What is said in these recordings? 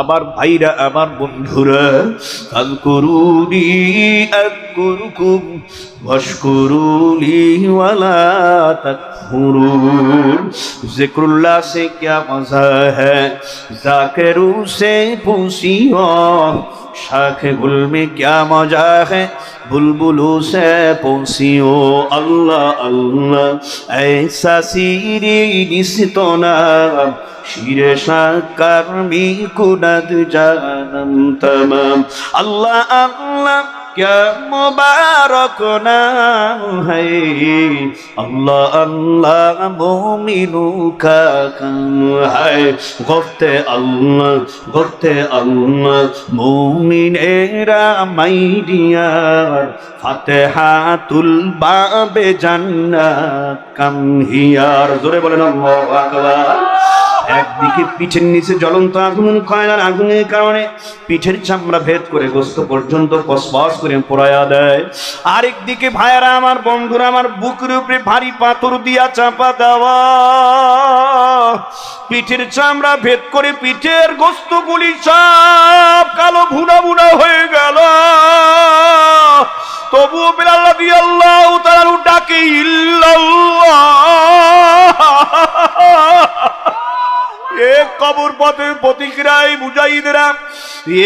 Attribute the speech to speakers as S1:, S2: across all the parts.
S1: আমার ভাইরা, আমার বন্ধুরা আজকুরুনি আজকুরুকুম ওয়াশকুরুলি ওয়ালা তাকফুরুন। জিকরুল্লাহ সে কিয়া মজা হ্যায় জাকিরু সে পুসিও शाख गुल में क्या मजा है बुलबुलों से पूछियो अल्लाह अल्लाह ऐसा सीरी निस्तो ना শিরে সাকার মি কুনাদ জানাম তমাম আল্লাহ আল্লাহ মুবারক নাম হাই আল্লাহ আল্লাহ মুমিনু কাকাম হাই গফতে আল্লাহ গফতে আল্লাহ মুমিন এরা মাইডিয়া ফাতিহা তুল বাবে জান্নাত কাম হিয়ার জোরে বলেন আল্লাহু আকবার। একদিকে পিঠের নিচে জ্বলন্ত আগুন, কয়লার আগুনের কারণে পিঠের চামড়া ভেদ করে গোস্ত পর্যন্ত কসবাস করে পোড়ায়া দেয়। আরেকদিকে ভাইয়ারা, আমার বন্ধুরা, আমার বুকের উপরে ভারী পাথর দিয়া চাপা দেওয়া। পিঠের চামড়া ভেদ করে পিঠের গোস্ত গুলি সব কালো ভুনা ভুনা হয়ে গেল। তবুও বেলাল্লা দিয়ে আল্লাহ তার ডাকে, ইল্লাল্লাহ এ কবর পথে প্রতিক্রিয়ায় মুজাহিদরা,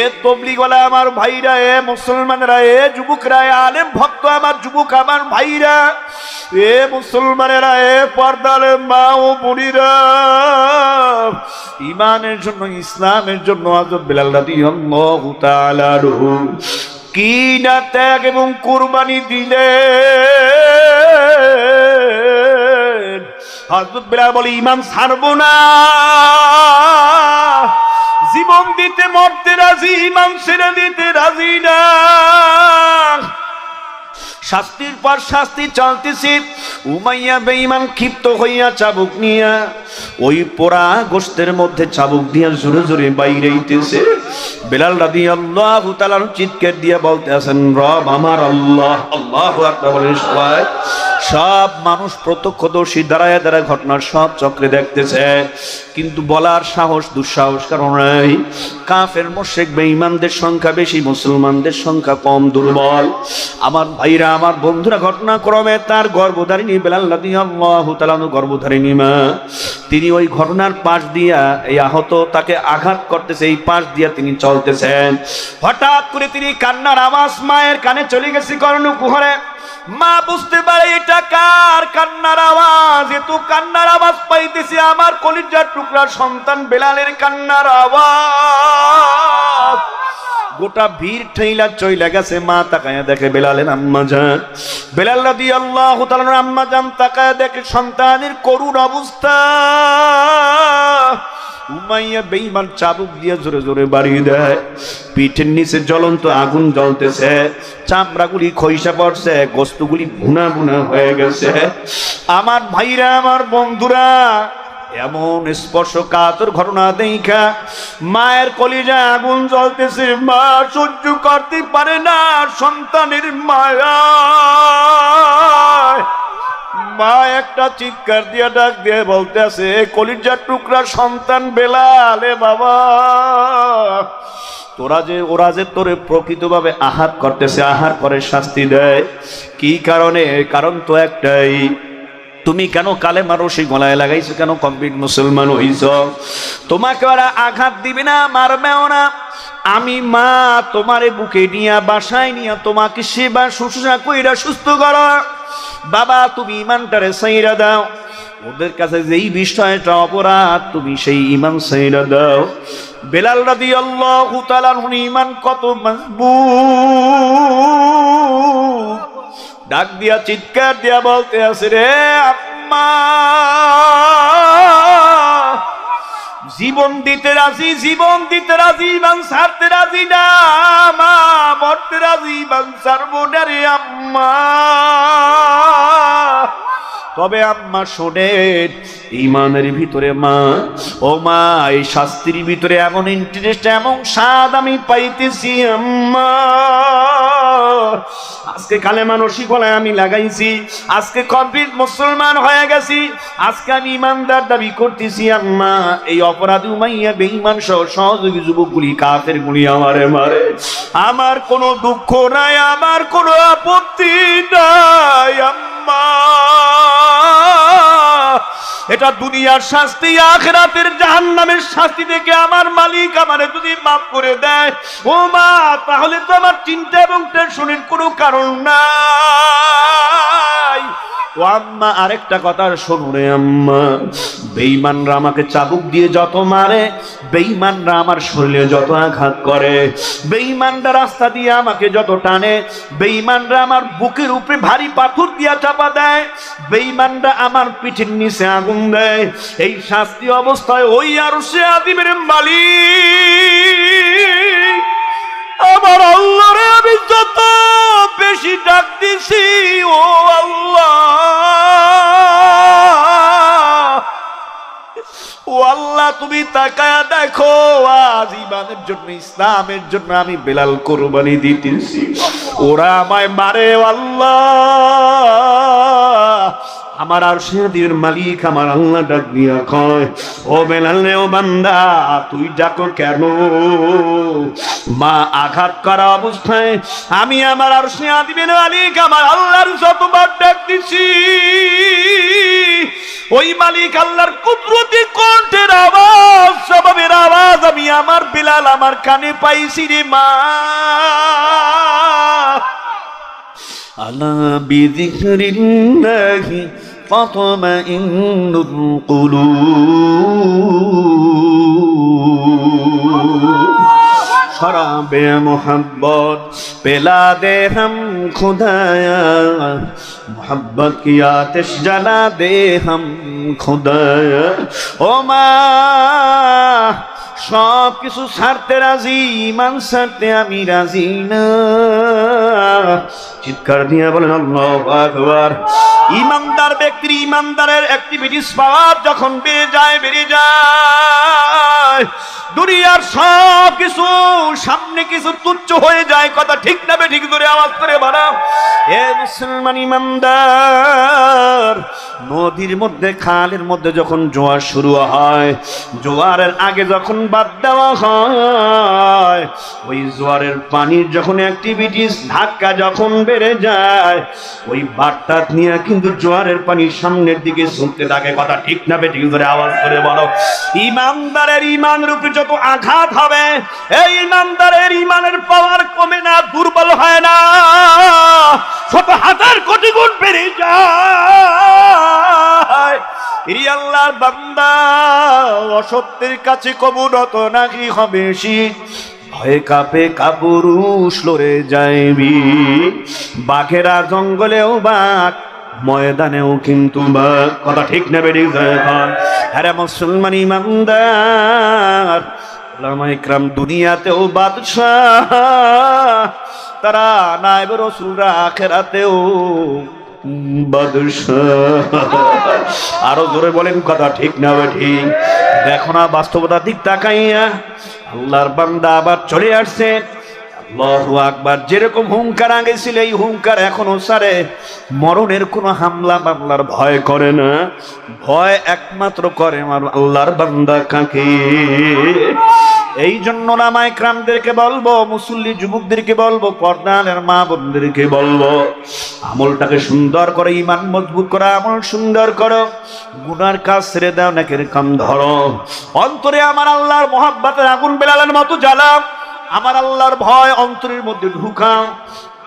S1: এ তবলিগলা আমার ভাইরা, এ মুসলমানরা, এ যুবকরা, এ আলেম ভক্ত আমার যুবক আমার ভাইরা, এ মুসলমানেরা, এ পর্দার মা ও বুড়িরা ইমানের জন্য, ইসলামের জন্য আজব বেলাল তাআলা রহু কি না ত্যাগ এবং কুরবানি দিলে হজরত বিলাল বলে, ইমান ছাড়বো না। জীবন দিতে, মরতে রাজি, ইমাম ছেড়ে দিতে রাজি না। শাস্তির পর শাস্তি চলতেছে। উমাইয়া বেঈমান ক্ষিপ্ত হইয়া চাবুক নিয়া, ওই পোড়া গোস্তের মধ্যে চাবুক দিয়া জোরে জোরে বাইরেইতেছে বেলাল রাদি আল্লাহ তালার চিৎকার দিয়ে বলতে আছেন, রব আমার আল্লাহ। আল্লাহ বলেন, সবাই। সব মানুষ প্রত্যক্ষদর্শী দাঁড়ায় দাঁড়ায় ঘটনার সব চক্রে দেখতেছে। কিন্তু বলার সাহস, দুঃসাহস কারণ কাফের, মোশেক, বেঈমানদের সংখ্যা বেশি, মুসলমানদের সংখ্যা কম, দুর্বল। আমার ভাইরা, আমার বন্ধুরা, ঘটনাক্রমে তার গর্ভধারিণী আল্লাহ তালানু গর্ভধারিণী মা। তিনি ওই ঘটনার পাশ দিয়া এই আহত তাকে আঘাত করতেছে, এই পাশ দিয়া তিনি চলতেছেন। হঠাৎ করে তিনি কান্নার আওয়াজ মায়ের কানে চলে গেছে কর্ণকুহরে মা বুঝতে পারে এটা কার কান্নার আওয়াজ? এত কান্নার আওয়াজ পাইতেছে আমার কলিজার টুকরার সন্তান বেলালের কান্নার আওয়াজ। গোটা ভিড় ঠেইলা চইলা গেছে, মা তাকায়া দেখে বেলালের আম্মা যান। বেলাল রাদি আল্লাহ আম্মা যান, তাকায়া দেখে সন্তানের করুণ অবস্থা। উমাইয়া বেইমান চাবুক দিয়ে জোরে জোরে বাড়িয়ে দেয়। পিঠের নিচে জ্বলন্ত আগুন জ্বলতেছে, চামড়াগুলি খইসা পড়ছে, গোস্তগুলি ভুনা ভুনা হয়ে গেছে। আমার ভাইরা, আমার বন্ধুরা, এমন স্পর্শ কাতর ঘটনা দেখা, মায়ের কলিজা আগুন জ্বলতেছে। মা সহ্য করতে পারে না, সন্তানের মায়া। মা একটা চিৎকার দিয়ে ডাক দিয়ে বলতে আছে কলিজার টুকরা সন্তান বেলালে বাবা। তোরা যে, ওরা যে তোরে প্রকৃতভাবে আহার করতেছে, আহার করে শাস্তি দেয়। কি কারণে? কারণ তো একটাই, তুমি কেন কালে মারসি গলায় লাগাইছো? কেন কমপ্লিট মুসলমান হইছ? তোমাকে ওরা আঘাত দিবে না, মারবেও না। আমি মা, তোমারে বুকে নিয়া, বাসায় নিয়া তোমাকে সেবা শুশ্রূষা কইরা সুস্থ করো। বাবা, তুমি ইমানটারে সাইরা দাও। ওদের কাছে যেই বিষয়টা অপরাধ, তুমি সেই ইমান সাইরা দাও। বেলাল রাদি আল্লাহ ইমান কত মজবুত। ডাক দিয়া, চিৎকার দিয়া বলতে আছে, রে আম্মা! জীবন দিতে রাজি, জীবন দিতে রাজি ইমান রাজি না মা, মরতে রাজি ইমান আম্মা। তবে আম্মা শোনেন ইমানের ভিতরে মা, ও মা, এই শাস্তির ভিতরে এমন ইন্টারেস্ট এমন স্বাদ আমি পাইতেছি আম্মা। আজকে কালে মানসি গলায় আমি লাগাইছি, আজকে কমপ্লিট মুসলমান হয়ে গেছি, আজকে আমি ইমানদার দাবি করতেছি, আম্মা, এই অপরাধ উমাইয়া বেঈমান সহ সহযোগী যুবকগুলি কাফের গুলি আমারে মারে। আমার কোনো দুঃখ নাই, আমার কোনো আপত্তি নাই, আম্মা। এটা দুনিয়ার শাস্তি, আখরাতের জাহান্নামের শাস্তি থেকে আমার মালিক আমারে যদি মাফ করে দেয়, ও মা, তাহলে তো আমার চিন্তা এবং টেনশনের কোনো কারণ নাই। ও আম্মা, আরেকটা কথা শোনো আম্মা। বেঈমানরা আমাকে চাবুক দিয়ে যত মারে, বেঈমানরা আমার শরীরে যত আঘাত করে। বেঈমানরা রাস্তা দিয়ে আমাকে যত টানে, বেঈমানরা আমার বুকের উপরে ভারী পাথর দিয়া চাপা দেয়। বেঈমানরা আমার পিঠের নিচে আগুন দেয়। এই শাস্তি অবস্থায় ওই আর সে আদিমের মালিক। আমার আল্লাহরে আমি যত বেশি ডাক দিছি ও আল্লাহ। ও আল্লাহ, তুমি তাকায়া দেখো, আজ ইমানের জন্য, ইসলামের জন্য আমি বেলাল কোরবানি দিতেছি। ওরা আমায় মারে আল্লাহ। আমার আর সেদিনের মালিক আমার আল্লাহ ডাক দিয়া কয়, ও বেলাল রে, ও বান্দা, তুই ডাকো কেন? মা আঘাত করা অবস্থায় আমি আমার আর সে আদিবের মালিক আমার আল্লাহর যতবার ডাক দিছি। ওই মালিক আল্লাহর কুদরতি কণ্ঠের আওয়াজ সবাবের আওয়াজ আমি আমার বিলাল আমার কানে পাইছি রে মা। আলা বিযিকরিল্লাহি তাতমাইন্নুল কুলুব শরাবে মোহব্বত পেলা দে হম খুদায়া মোহব্বত কি আতিশ জ্বালা দে হম খুদায়া ও মা সব কিছু ছাড়তে রাজি, ইমান ছাড়তে আমি রাজি না। চিৎকার দিয়ে বলেন আকবার। ইমানদার ব্যক্তির ইমানদারের অ্যাক্টিভিটিস পাওয়ার যখন বেড়ে যায় বেড়ে যায়। দুনিয়ার সব কিছু সামনে কিছু তুচ্ছ হয়ে যায়, কথা ঠিক না ঠিক ধরে আওয়াজ করে বাড়াও এ মুসলমান ইমানদার, নদীর মধ্যে, খালের মধ্যে যখন জোয়ার শুরু হয়, জোয়ারের আগে যখন বাদ দেওয়া হয়। ওই জোয়ারের পানির যখন অ্যাক্টিভিটিস ধাক্কা যখন বেড়ে যায়, ওই বার্তা নিয়ে কিন্তু জোয়ারের পানি সামনের দিকে শুনতে থাকে কথা ঠিক না বে ঠিক ধরে আওয়াজ করে বলো। ইমানদারের ইমান রূপে যত আঘাত হবে, এই ইমানদারের ইমানের পাওয়ার কমে না, দুর্বল হয় না। ছোট হাজার কোটি গুণ বেড়ে যায়। ইরি আল্লাহর বান্দা, অসত্যের কাছে কবুরত নাকি হবে শীত ভয়ে কাপে কাপুরুষ লড়ে যাইবি বাঘেরা জঙ্গলেও বাঘ, ময়দানেও কিন্তু বাঘ। কথা ঠিক না বেড়ে যায় হ্যাঁ মুসলমান ইমানদার ইকরাম দুনিয়াতেও বাদশাহ। তারা নাইব রসুলরা আখেরাতেও আরও জোরে বলেন কথা ঠিক না ঠিক? দেখো না বাস্তবতার দিক তাকাইয়া আল্লাহর বান্দা আবার চলে আসছে। আকবার। যেরকম হুঙ্কার আগে ছিল, এই হুঙ্কার এখনও সারে। মরণের কোনো হামলা মামলার ভয় করে না। ভয় একমাত্র করে আমার আল্লাহর বান্দা কাকে? এই জন্য নামায় ক্রামদেরকে বলব, মুসল্লি যুবকদেরকে বলব পর্দানের মা বোনদেরকে বলব, আমলটাকে সুন্দর করে ইমান মজবুত করা, আমল সুন্দর করো, গুনার কাজ ছেড়ে দাও, নাকের কাম ধরো। অন্তরে আমার আল্লাহর মহাব্বাতের আগুন বেলালের মতো জ্বালা আমার আল্লাহর ভয় অন্তরের মধ্যে ঢুকাও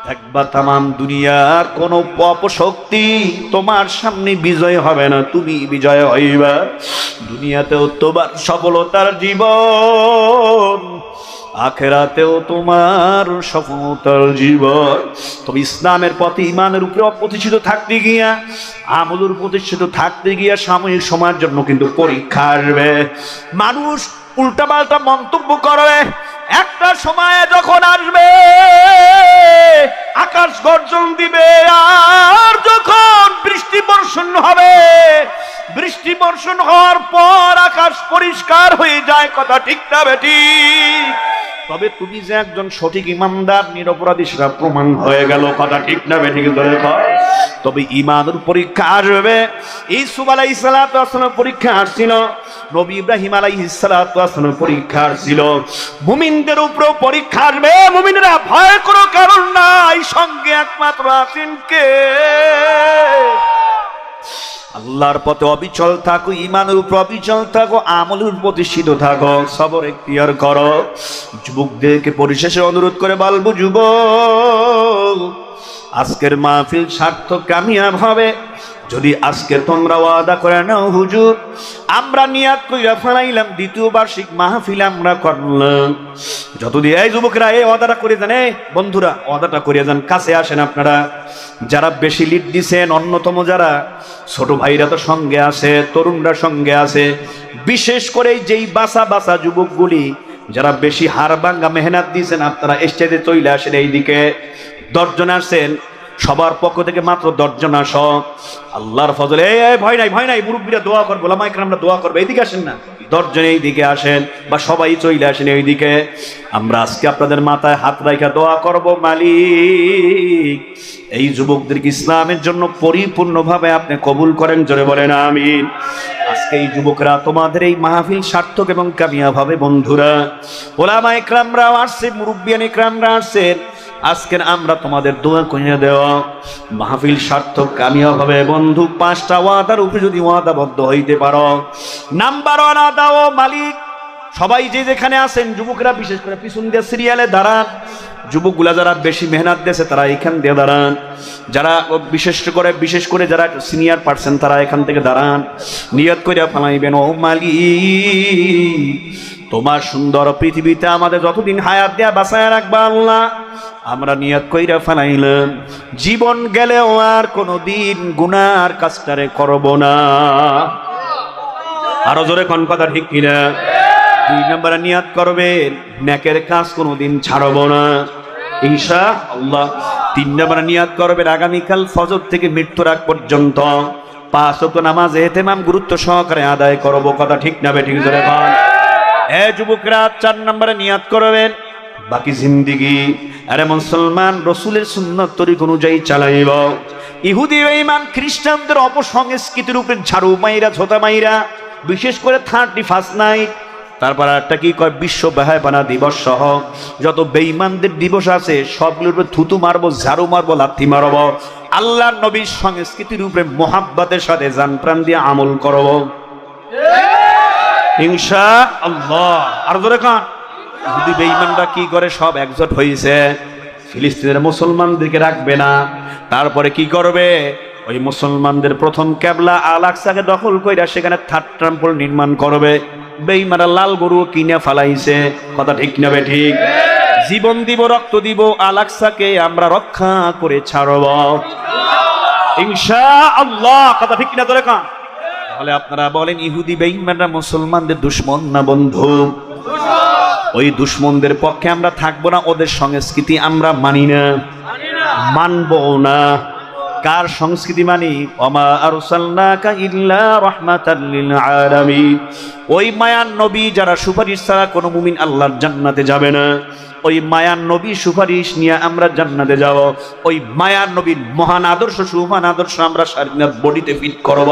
S1: একবার তামাম দুনিয়ার কোন অপশক্তি তোমার সামনে বিজয় হবে না, তুমি বিজয় হইবা। দুনিয়াতেও তোমার সফলতার জীবন, আখেরাতেও তোমার সফলতার জীবন। তুমি ইসলামের পথে ইমানের উপরে অপ্রতিষ্ঠিত থাকতে গিয়া, আমলের প্রতিষ্ঠিত থাকতে গিয়া সাময়িক সময়ের জন্য কিন্তু পরীক্ষা আসবে। মানুষ উল্টাপাল্টা মন্তব্য করবে একটা সময়ে যখন আসবে, আকাশ গর্জন দিবে, আর যখন বৃষ্টি বর্ষণ হবে, বৃষ্টি বর্ষণ হওয়ার পর আকাশ পরিষ্কার হয়ে যায়, কথা ঠিক না বেটি তবে তুমি যে একজন সঠিক ইমানদার, নিরপরাধী, সেটা প্রমাণ হয়ে গেল। কথা ঠিক না, বেঠিক ধরে তবে ইমানের পরীক্ষা আসবে। এই ইসুফ আলাই সালাতামের পরীক্ষা আসছিল। নবী ইব্রাহিম আলাই সালাতামের পরীক্ষা আসছিল। মুমিনদের উপরেও পরীক্ষা আসবে। মুমিনরা ভয় করো, কারণ নাই সঙ্গে একমাত্র আছেন কে? আল্লাহর পথে অবিচল থাকো ইমানের উপর অবিচল থাকো, আমলের প্রতিষ্ঠিত থাকো, সবর এখতিয়ার করো। যুবকদেরকে পরিশেষে অনুরোধ করে বলব, যুবক আজকের মাহফিল সার্থক কামিয়াব হবে। যদি আজকে তোমরা ওয়াদা করে নাও, হুজুর, আমরা নিয়াত কইরা ফেলাইলাম, দ্বিতীয় বার্ষিক মাহফিল আমরা করলাম। যতদিন এই যুবকরা এই ওয়াদাটা করে এই বন্ধুরা, ওয়াদাটা করে যান, কাছে আসেন আপনারা। যারা বেশি লিড দিছেন, অন্যতম যারা, ছোট ভাইরা তো সঙ্গে আছে, তরুণরা সঙ্গে আছে। বিশেষ করে যেই বাসা বাসা যুবকগুলি যারা বেশি হার বাঙ্গা মেহনত দিয়েছেন আপনারা স্টেজে চলে আসেন এইদিকে। দশজন আসছেন সবার পক্ষ থেকে মাত্র দশজন আস। আল্লাহর ফজলে। ভয় নাই ভয় নাই, মুরব্বীরা দোয়া করব লামাইকার আমরা দোয়া করব, এইদিকে আসেন না। দশজন এইদিকে আসেন বা সবাই চলে আসেন এইদিকে। আমরা আজকে আপনাদের মাথায় হাত রাখা দোয়া করব, মালিক। এই যুবকদেরকে ইসলামের জন্য পরিপূর্ণভাবে আপনি কবুল করেন, জোরে বলেন, আমিন। আজকে এই যুবকরা তোমাদের এই মাহফিল সার্থক এবং কামিয়াব হবে, বন্ধুরা। ওলামা একরামরাও আসছে, মুরব্বিয়ান একরামরা আসছেন। আজকের আমরা তোমাদের দোয়া কইয়া দেওয়া। মাহফিল সার্থক, কামিয়াব হবে। বন্ধু, পাঁচটা ওয়াদার উপরে যদি ওয়াদাবদ্ধ হইতে পারো। নাম্বার ওয়ান দাও মালিক, সবাই যে যেখানে আছেন, যুবকরা বিশেষ করে পিছন দিয়ে সিরিয়ালে দাঁড়ান। যুবকগুলা যারা বেশি মেহনত দিয়েছে, তারা এখান দিয়ে দাঁড়ান। যারা বিশেষ করে বিশেষ করে যারা সিনিয়র পার্সন তারা এখান থেকে দাঁড়ান। নিয়ত করে ফেলাইবেন, ও মালি তোমার সুন্দর পৃথিবীতে আমাদের যতদিন হায়াত দেয়া বাঁচায় রাখবা আল্লাহ আমরা নিয়ত কইরা ফেলাইলাম, জীবন গেলেও আর কোনো দিন গুনার কাজটারে করব না। আরও জোরে কোন কথা ঠিক কিনা? দুই নম্বরে নিয়াত করবে ন্যাকের কাজ কোনোদিন ছাড়ব না। ঈশা আল্লাহ তিন নম্বরে নিয়াত করবেন, আগামীকাল ফজর থেকে মৃত্যুর আগ পর্যন্ত পাঁচ ওয়াক্ত নামাজ এতেমাম গুরুত্ব সহকারে আদায় করব। কথা ঠিক না বে, ঠিক ধরে পান এ যুবকরা, চার নম্বরে নিয়াত করবেন বাকি জিন্দিগি। আরে মুসলমান, রসুলের সুন্নত তরিক অনুযায়ী চালাইব। ইহুদি বেঈমান খ্রিস্টানদের অপসংস্কৃতির উপরে ঝাড়ু মাইরা ছোতা মাইরা, বিশেষ করে থার্টি ফার্স্ট নাইট। তারপর একটা কি কয়, বিশ্ব বেহায়পানা দিবস সহ। যত বেঈমানদের দিবস আছে, সবগুলোর উপরে থুতু মারবো, ঝাড়ু মারবো, লাথি মারবো। আল্লাহ নবীর সংস্কৃতির উপরে মোহাব্বতের সাথে জান প্রাণ দিয়ে আমল করব। ইনশা আল্লাহ। আর ধরে খান যদি বেঈমানরা কি করে, সব একজোট হয়েছে ফিলিস্তিনের মুসলমানদেরকে রাখবে না। তারপরে কি করবে? ওই মুসলমানদের প্রথম ক্যাবলা আল আকসাকে দখল কইরা সেখানে থার্ড টেম্পল নির্মাণ করবে। বেঈমারা লাল গরু কিনে ফালাইছে। কথা ঠিক নেবে ঠিক? জীবন দিব, রক্ত দিব আল আকসাকে আমরা রক্ষা করে ছাড়ব। ইনশা আল্লাহ কথা ঠিক না ধরে খান তাহলে আপনারা বলেন, ইহুদি বেঈমানরা মুসলমানদের দুশ্মন না বন্ধু? ওই দুশ্মনদের পক্ষে আমরা থাকব না, ওদের সংস্কৃতি আমরা মানি না। মানবো না। কার সংস্কৃতি মানি? ওমা আরসালনাকা ইল্লা রাহমাতাল লিল আলামিন। ওই মায়ান নবী যারা সুপারিশ ছাড়া কোনো মুমিন আল্লাহর জান্নাতে যাবে না। ওই মায়ান নবী সুপারিশ নিয়ে আমরা জান্নাতে যাব। ওই মায়ান নবীর মহান আদর্শ সুমহান আদর্শ আমরা সারিনাথ বডিতে ফিট করব।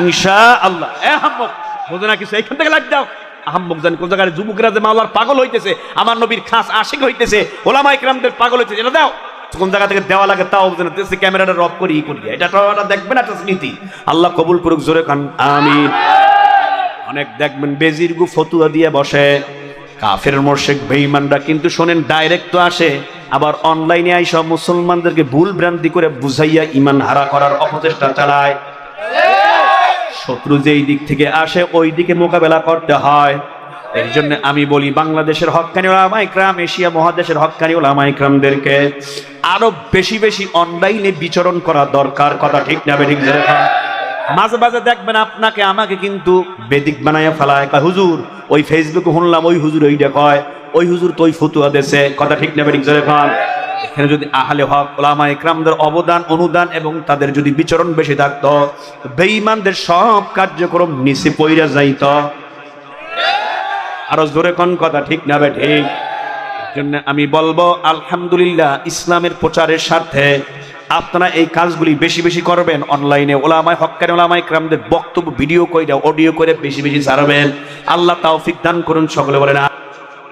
S1: ইনশা আল্লাহ এ আহম্মক বোঝো না কিছু, এইখান থেকে লাগ যাও আহম্মক জানি কোন জায়গায় যুবকরা যে মাওলার পাগল হইতেছে, আমার নবীর খাস আশিক হইতেছে ওলামা ইকরামদের পাগল হইতেছে, এটা দাও। কোন জায়গা থেকে দেওয়া লাগে তাও বুঝে না দেশে ক্যামেরাটা রব করি, ই করি। এটা এটা দেখবেন একটা স্মৃতি আল্লাহ কবুল করুক, জোরে খান আমিন। অনেক দেখবেন বেজিরগু ফতুয়া দিয়ে বসে। কাফের, মোর্শেক, বেঈমানরা কিন্তু শোনেন, ডাইরেক্ট তো আসে। আবার অনলাইনে আইসা মুসলমানদেরকে ভুল ভ্রান্তি করে বুঝাইয়া ইমান হারা করার অপচেষ্টা চালায়। শত্রু যেই দিক থেকে আসে, ওই দিকে মোকাবেলা করতে হয়। এর জন্য আমি বলি, বাংলাদেশের হক্কানি ওলামা ইকরাম, এশিয়া মহাদেশের হক্কানি ওলামা ইকরামদেরকে আরও বেশি বেশি অনলাইনে বিচরণ করা দরকার। কথা ঠিক না ঠিক মাঝে মাঝে দেখবেন আপনাকে আমাকে কিন্তু বেদিক বানাইয়া ফেলায় হুজুর, ওই ফেসবুকে শুনলাম, ওই হুজুর ওইটা কয়, ওই হুজুর তো ওই ফতুয়া দেশে কথা ঠিক না ঠিক ধরে খান এখানে যদি আহলে হক, ওলামা ইকরামদের অবদান, অনুদান এবং তাদের যদি বিচরণ বেশি থাকতো, বেঈমানদের সব কার্যক্রম নিচে পইরা যাইত। আরও জোরে কোন কথা, ঠিক না বে ঠিক? জন্য আমি বলব, আলহামদুলিল্লাহ, ইসলামের প্রচারের স্বার্থে আপনারা এই কাজগুলি বেশি বেশি করবেন। অনলাইনে ওলামায় হক্কার ওলামায় ক্রামদের বক্তব্য, ভিডিও করে অডিও করে বেশি বেশি ছাড়বেন। আল্লাহ তাওফিক দান করুন, সকলে বলেন